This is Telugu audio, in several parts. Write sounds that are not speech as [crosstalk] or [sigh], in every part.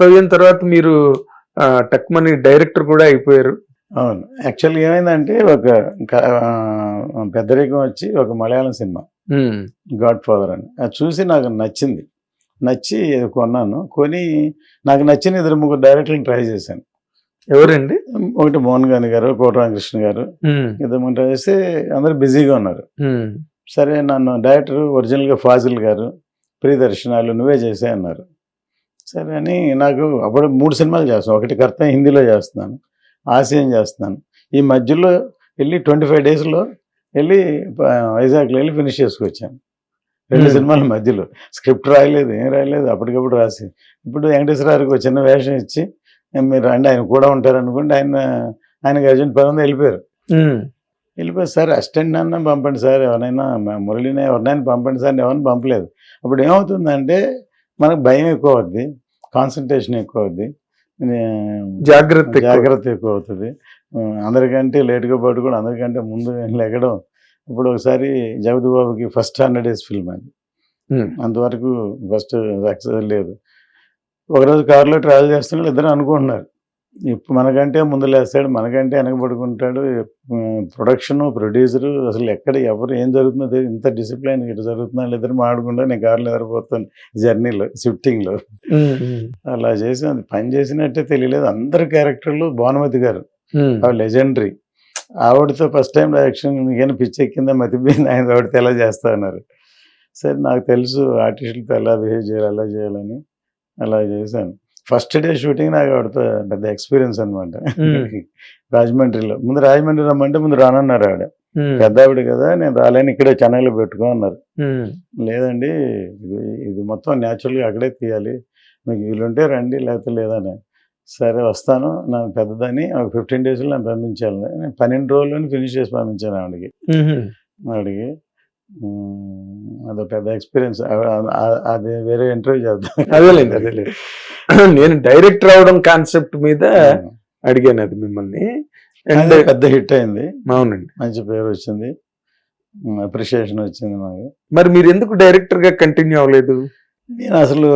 కర్తవ్యం తర్వాత మీరు ఆ, టక్మని డైరెక్టర్ కూడా అయిపోయారు. అవును. యాక్చువల్గా ఏమైందంటే ఒక పెద్దరికం వచ్చి ఒక మలయాళం సినిమా. గాడ్ ఫాదర్ అని. అది చూసి నాకు నచ్చింది. నచ్చి కొన్నాను. కొని నాకు నచ్చిన ఇద్దరు ముగ్గురు డైరెక్టర్ని ట్రై చేశాను. ఎవరండి? ఒకటి మోహన్ గాంధీ గారు కోటరామకృష్ణ గారు. ఇద్దరు ముగ్గురు ట్రై చేస్తే అందరు బిజీగా ఉన్నారు. సరే నన్ను డైరెక్టర్ ఒరిజినల్గా ఫాజిల్ గారు ప్రియదర్శనాలు నువ్వే చేసే అన్నారు సరే అని నాకు అప్పుడు మూడు సినిమాలు చేస్తాను. ఒకటి కర్త హిందీలో చేస్తున్నాను. ఆసియం చేస్తున్నాను. ఈ మధ్యలో వెళ్ళి ట్వంటీ ఫైవ్ డేస్లో వెళ్ళి వైజాగ్లో వెళ్ళి ఫినిష్ చేసుకొచ్చాను. రెండు. సినిమాల మధ్యలో. స్క్రిప్ట్ రాయలేదు ఏం రాయలేదు అప్పటికప్పుడు రాసి. ఇప్పుడు వెంకటేశ్వర గారికి ఒక చిన్న వేషం ఇచ్చి మీరు రండి ఆయన కూడా ఉంటారు అనుకుంటే ఆయన ఆయనకి అర్జెంట్ పని ఉంది? వెళ్ళిపోయారు. ఉమ్, వెళ్ళిపోయి సార్ అసిస్టెంట్ అన్న పంపండి సార్ ఎవరైనా మురళిని ఎవరినైనా పంపండి సార్ ఎవరిని పంపలేదు. అప్పుడు ఏమవుతుందంటే మనకు భయం ఎక్కువ అవుద్ది కాన్సన్ట్రేషన్ ఎక్కువ అవుద్ది జాగ్రత్త. జాగ్రత్త ఎక్కువ అవుతుంది. అందరికంటే లేట్గా పడుకోవడం అందరికంటే ముందు లెగడం ఇప్పుడు ఒకసారి జగతి బాబుకి ఫస్ట్ హండ్రెడ్ డేస్ ఫిల్మ్ అది. అంతవరకు ఫస్ట్ సక్సెస్ లేదు. ఒకరోజు కారులో ట్రావెల్ చేస్తున్న ఇద్దరు అనుకుంటున్నారు. ఇప్పుడు మనకంటే ముందు లేస్తాడు మనకంటే వెనక పడుకుంటాడు. ప్రొడక్షన్ ప్రొడ్యూసరు అసలు ఎక్కడ ఎవరు ఏం జరుగుతుందో తెలియదు. ఇంత డిసిప్లైన్ ఇట్లా జరుగుతుందా ఇద్దరు మాడుకుంటా నేను కారులో ఎదరిపోతాను జర్నీలో షిఫ్టింగ్లో. అలా చేసి అది పని చేసినట్టే తెలియలేదు. అందరు క్యారెక్టర్లు భానుమతి గారు. లెజెండరీ. ఆవిడతో ఫస్ట్ టైం డైరెక్షన్ మీకైనా పిచ్చి ఎక్కిందా మతిపోయింది ఆయన ఆవిడతో ఎలా చేస్తా అన్నారు. సరే నాకు తెలుసు ఆర్టిస్టులతో ఎలా బిహేవ్ చేయాలి ఎలా చేయాలని. అలా చేశాను. ఫస్ట్ డే షూటింగ్ నాకు ఆవిడతో పెద్ద ఎక్స్పీరియన్స్ అనమాట. రాజమండ్రిలో. ముందు రాజమండ్రి రమ్మంటే ముందు రానన్నారు ఆవిడ. పెద్ద ఆవిడ కదా నేను రాలేను ఇక్కడే చెన్నైలో పెట్టుకో అన్నారు. లేదండి ఇది ఇది మొత్తం న్యాచురల్గా అక్కడే తీయాలి. మీకు వీలుంటే రండి లేకపోతే లేదని. సరే వస్తాను నాకు పెద్దదని ఒక ఫిఫ్టీన్ డేస్లో నన్ను పంపించాలి నేను పన్నెండు రోజుల్లోనే ఫినిష్ చేసి పంపించాను ఆవిడకి. ఆవిడకి ఉమ్, అదో పెద్ద ఎక్స్పీరియన్స్ అది వేరే ఇంటర్వ్యూ చేద్దాం. అదేలేండి అదేలేండి. నేను డైరెక్టర్ అవడం కాన్సెప్ట్ మీద అడిగాను అది మిమ్మల్ని. అండ్ పెద్ద హిట్ అయింది. అవునండి. మంచి పేరు వచ్చింది. అప్రిషియేషన్ వచ్చింది నాకు మరి మీరు ఎందుకు డైరెక్టర్గా కంటిన్యూ అవ్వలేదు? నేను అసలు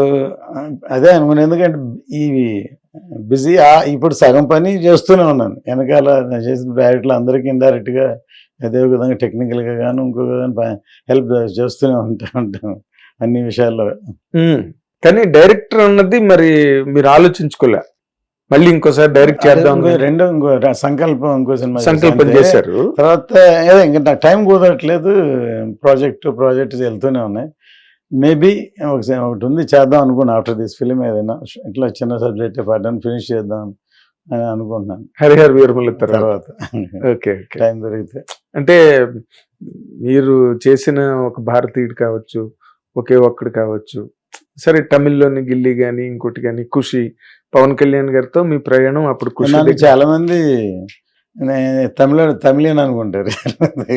అదే అనుకున్నాను ఎందుకంటే ఇవి బిజీ ఇప్పుడు సగం పని చేస్తూనే ఉన్నాను. వెనకాల చేసిన డైరెక్ట్లు అందరికీ ఇండైరెక్ట్గా అదే విధంగా టెక్నికల్గా కానీ ఇంకో విధంగా హెల్ప్ చేస్తూనే ఉంటా ఉంటాను. అన్ని విషయాల్లో. కానీ డైరెక్టర్ అన్నది మరి మీరు ఆలోచించుకోలే. మళ్ళీ ఇంకోసారి డైరెక్ట్ చేద్దాం రెండు ఇంకో సంకల్పం ఇంకో సినిమా సంకల్పం. చేశారు. తర్వాత ఏదో ఇంకా నాకు టైం కుదరట్లేదు. ప్రాజెక్ట్ ప్రాజెక్ట్ వెళ్తూనే ఉన్నాయి. మేబీ ఒక ఒకటి ఉంది చేద్దాం అనుకున్నా ఆఫ్టర్ దిస్ ఫిలిం ఏదైనా. ఇట్లా చిన్న సబ్జెక్ట్ పాటను ఫినిష్ చేద్దాం అని అనుకుంటున్నాను. హరిహర్ వీరమల తర్వాత. ఓకే. టైం దొరికితే. అంటే మీరు చేసిన ఒక భారతీయుడు కావచ్చు ఒకే ఒక్కడు కావచ్చు సరే తమిళ్ళోని గిల్లి గాని ఇంకోటి గాని ఖుషి. పవన్ కళ్యాణ్ గారితో మీ ప్రయాణం అప్పుడు ఖుషి దగ్గర- చాలా మంది నే- తమిళ తమిళన్ అనుకుంటారు.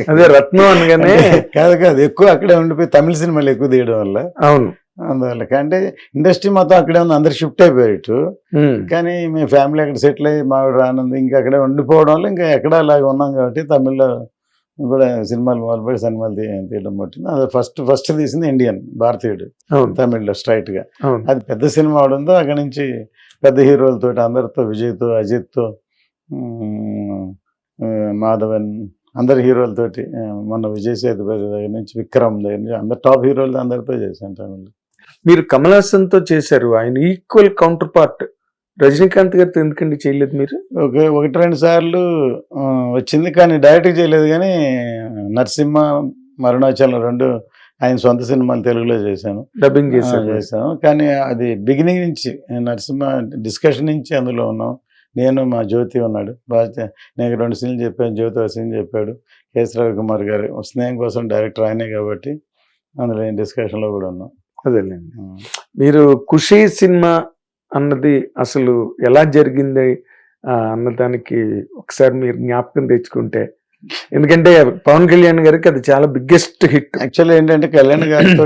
అదే రత్నం అనగానే కాదు కాదు ఎక్కువ అక్కడే ఉండిపోయి తమిళ సినిమాలు ఎక్కువ తీయడం వల్ల. అవును. అందువల్ల అంటే ఇండస్ట్రీ మొత్తం అక్కడే ఉంది అందరు షిఫ్ట్ అయిపోయారు ఇటు. ఉమ్, కానీ మీ ఫ్యామిలీ అక్కడ సెటిల్ అయ్యి మావిడ రానుంది ఇంకా అక్కడే ఉండిపోవడం వల్ల ఇంకా ఎక్కడ అలాగ ఉన్నాం కాబట్టి తమిళ్ళో కూడా సినిమాలు మొదలుపెట్టి సినిమాలు తీయడం పట్టింది అది ఫస్ట్ ఫస్ట్ తీసింది ఇండియన్ భారతీయుడు. తమిళ్ళో స్ట్రైట్గా. అది పెద్ద సినిమా అవడంతో అక్కడి నుంచి పెద్ద హీరోలతో అందరితో విజయ్తో అజిత్తో మాధవన్ అందరి హీరోలతోటి మొన్న విజయ్ సేతుపతి దగ్గర నుంచి విక్రమ్ దగ్గర నుంచి అందరు టాప్ హీరోలతో అందరితో చేశాను తమిళ్ మీరు కమల్ హాసన్తో చేశారు ఆయన ఈక్వల్ కౌంటర్ పార్ట్ రజనీకాంత్ గారితో ఎందుకండి చేయలేదు మీరు? ఒక ఒకటి రెండు సార్లు వచ్చింది కానీ డైరెక్ట్ చేయలేదు కానీ నరసింహ మరుణాచలం రెండు ఆయన సొంత సినిమాలు తెలుగులో చేశాను. డబ్బింగ్ చేశాను. కానీ అది బిగినింగ్ నుంచి నరసింహ డిస్కషన్ నుంచి అందులో ఉన్నాం. నేను మా జ్యోతి ఉన్నాడు. బాగా నేను రెండు సీన్లు చెప్పాను. జ్యోతి ఒక సీన్ చెప్పాడు. కేఎస్ రవికుమార్ గారు స్నేహం కోసం డైరెక్టర్ ఆయనే కాబట్టి అందులో డిస్కషన్లో కూడా ఉన్నాం. అదేలేండి. మీరు ఖుషి సినిమా అన్నది అసలు ఎలా జరిగింది అన్నదానికి ఒకసారి మీరు జ్ఞాపకం తెచ్చుకుంటే. ఎందుకంటే పవన్ కళ్యాణ్ గారికి అది చాలా బిగ్గెస్ట్ హిట్ యాక్చువల్లీ ఏంటంటే కళ్యాణ్ గారితో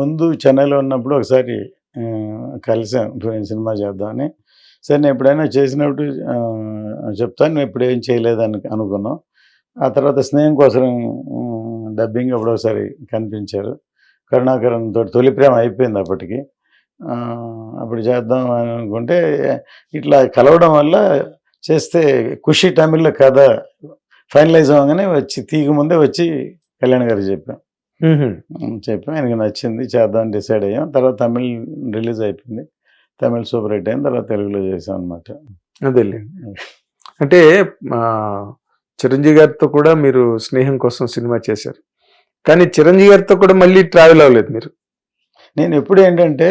ముందు చెన్నైలో ఉన్నప్పుడు ఒకసారి కలిసాను కలిసాం సినిమా చేద్దామని. సరే నేను ఎప్పుడైనా చేసినప్పుడు చెప్తాను నువ్వు ఇప్పుడు ఏం చేయలేదని అనుకున్నాం. ఆ తర్వాత స్నేహం కోసం డబ్బింగ్ అప్పుడు ఒకసారి కనిపించారు. కరుణాకరన్ తోటి తొలి ప్రేమ అయిపోయింది అప్పటికి. అప్పుడు చేద్దాం అని అనుకుంటే ఇట్లా కలవడం వల్ల చేస్తే ఖుషి తమిళ్ళో కథ ఫైనలైజ్ అవ్వగానే వచ్చి తీగ ముందే వచ్చి కళ్యాణ్ గారికి చెప్పాం. చెప్పాం. ఆయనకి నచ్చింది చేద్దాం డిసైడ్ అయ్యాం. తర్వాత తమిళ్ రిలీజ్ అయిపోయింది. తమిళ్ సూపర్ హిట్ అయిన తర్వాత తెలుగులో చేసాం అనమాట అదేలేండి అంటే చిరంజీవి గారితో కూడా మీరు స్నేహం కోసం సినిమా చేశారు. కానీ చిరంజీవి గారితో కూడా మళ్ళీ ట్రావెల్ అవ్వలేదు మీరు. నేను ఎప్పుడు ఏంటంటే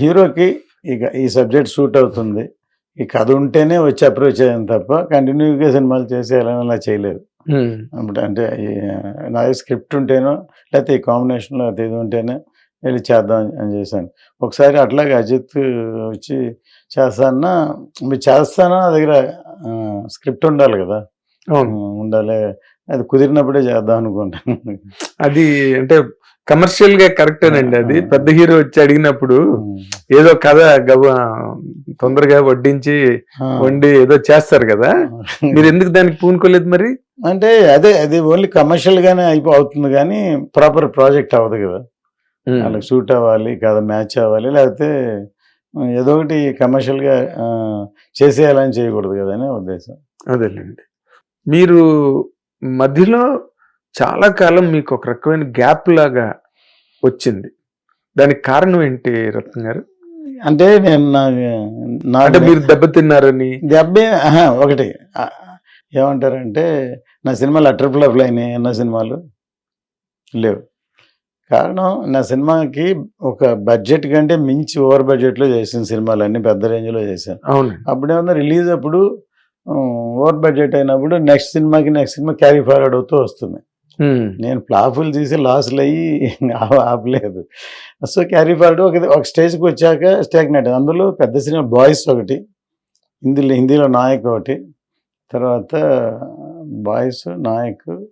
హీరోకి ఇక ఈ సబ్జెక్ట్ సూట్ అవుతుంది. ఈ కథ ఉంటేనే వచ్చి అప్రోచ్ అయ్యాను తప్ప కంటిన్యూగా సినిమాలు చేసి ఎలా అలా చేయలేదు. అంటే నా స్క్రిప్ట్ ఉంటేనో లేకపోతే ఈ కాంబినేషన్లో అది ఇది ఉంటేనే వెళ్ళి చేద్దాం అని చేశాను. ఒకసారి అట్లాగే అజిత్ వచ్చి చేస్తానా మీరు చేస్తానా నా దగ్గర స్క్రిప్ట్ ఉండాలి కదా. ఉండాలి. అది కుదిరినప్పుడే చేద్దాం అనుకుంటాను. అది అంటే కమర్షియల్గా కరెక్టేనండి అది. పెద్ద హీరో వచ్చి అడిగినప్పుడు ఏదో కథ గబ తొందరగా వడ్డించి వండి ఏదో చేస్తారు కదా. మీరు ఎందుకు దానికి పూనుకోలేదు మరి? అంటే అదే అది ఓన్లీ కమర్షియల్ గానే అయిపో అవుతుంది కానీ ప్రాపర్ ప్రాజెక్ట్ అవ్వదు కదా. వాళ్ళకి షూట్ అవ్వాలి కథ మ్యాచ్ అవ్వాలి లేకపోతే ఏదో ఒకటి కమర్షియల్గా చేసేయాలని చేయకూడదు కదా అనే ఉద్దేశం. అదేలేండి. మీరు మధ్యలో చాలా కాలం మీకు ఒక రకమైన గ్యాప్ లాగా వచ్చింది. దానికి కారణం ఏంటి రత్న గారు? అంటే నేను నా నా అంటే మీరు దెబ్బతిన్నారని దెబ్బే ఒకటి. ఏమంటారంటే నా సినిమాలు అటర్ ఫ్లాప్లు అయినాయి అన్న సినిమాలు? లేవు. కారణం నా సినిమాకి ఒక బడ్జెట్ కంటే మించి ఓవర్ బడ్జెట్లో చేసిన సినిమాలు అన్ని పెద్ద రేంజ్లో చేశాను. అవును అప్పుడేమన్నా రిలీజ్ అప్పుడు ఓవర్ బడ్జెట్ అయినప్పుడు నెక్స్ట్ సినిమాకి నెక్స్ట్ సినిమా క్యారీ ఫార్వర్డ్ అవుతూ వస్తుంది. నేను ఫ్లాపులు తీసి లాస్లు అయ్యి ఆప- ఆపలేదు. సో క్యారీ ఫార్వర్డ్ ఒక ఒక స్టేజ్కి వచ్చాక స్టాగ్నెట్. అందులో పెద్ద సినిమా బాయ్స్ ఒకటి హిందీలో హిందీలో నాయక్ ఒకటి తర్వాత బాయ్స్ నాయక్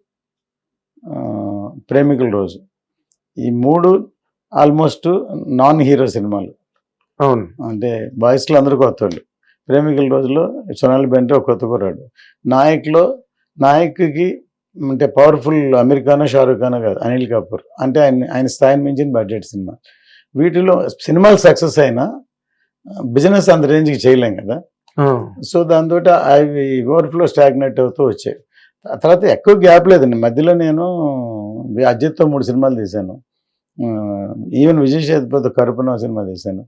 ప్రేమికుల రోజు. ఈ మూడు ఆల్మోస్ట్ నాన్ హీరో సినిమాలు. అవును. అంటే బాయ్స్లో అందరూ కొత్త వాళ్ళు ప్రేమికుల రోజులో సొనాలి బెంటే ఒక కొత్త కుర్రాడు. నాయక్లో నాయక్కి అంటే పవర్ఫుల్ అమెరికానో షారూఖ్ ఖానో కాదు అనిల్ కపూర్. అంటే ఆయన ఆయన స్థాయిని మించిన బడ్జెట్ సినిమా. వీటిలో సినిమాలు సక్సెస్ అయినా బిజినెస్ అంత రేంజ్కి చేయలేం కదా. సో దాంతో అవి ఓవర్ఫ్లో స్టాగ్నెట్ అవుతూ వచ్చాయి. తర్వాత ఎక్కువ గ్యాప్ లేదండి. మధ్యలో నేను అజిత్తో మూడు సినిమాలు తీశాను. ఈవెన్ విజయ్ సేతుపతి కరుపున సినిమా తీశాను.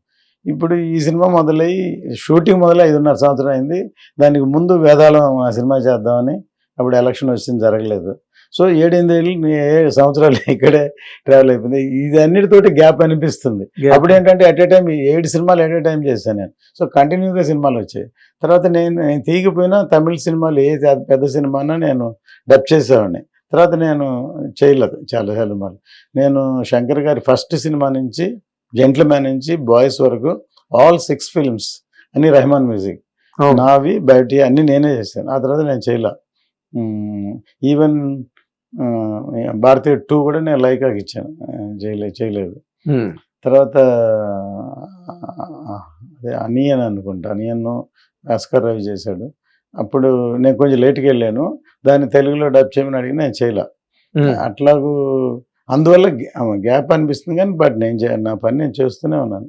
ఇప్పుడు ఈ సినిమా మొదలయ్యి షూటింగ్ మొదలై ఐదున్నర సంవత్సరం అయింది. దానికి ముందు వేదాలం ఆ సినిమా చేద్దామని అప్పుడు ఎలక్షన్ వచ్చింది జరగలేదు. సో ఏడెనిమిది ఏళ్ళు ఏడు సంవత్సరాలు [laughs] ఇక్కడే ట్రావెల్ అయిపోయింది. ఇది అన్నిటితోటి గ్యాప్ అనిపిస్తుంది. అప్పుడు ఏంటంటే అట్ ఏ టైం ఏడు సినిమాలు ఎట్ ఏ టైం చేశాను నేను. సో కంటిన్యూగా సినిమాలు వచ్చాయి. తర్వాత నేను నేను తీగిపోయినా తమిళ సినిమాలు ఏ పెద్ద- సినిమానో నేను డబ్ చేసేవాడిని. తర్వాత నేను చేయలేదు చాలా సినిమాలు. నేను శంకర్ గారి ఫస్ట్ సినిమా నుంచి జెంట్లమ్యాన్ నుంచి బాయ్స్ వరకు ఆల్ సిక్స్ ఫిల్మ్స్ అన్ని రెహమాన్ మ్యూజిక్. నావి బయటి అన్ని నేనే చేశాను. ఆ తర్వాత నేను చేయలే. ఈవెన్ భారతీయ టూ కూడా నేను లైకాకి ఇచ్చాను. ఆ, చేయలేదు తర్వాత అదే అనియన్ అనుకుంటా. అనియన్ భాస్కర్ రవి చేశాడు. అప్పుడు నేను కొంచెం లేట్కి వెళ్ళాను. దాన్ని తెలుగులో డబ్ చేయమని అడిగి నేను చేయలే. అట్లాగూ అందువల్ల గ్యాప్ అనిపిస్తుంది కానీ బట్ నేను నా పని నేను చేస్తూనే ఉన్నాను.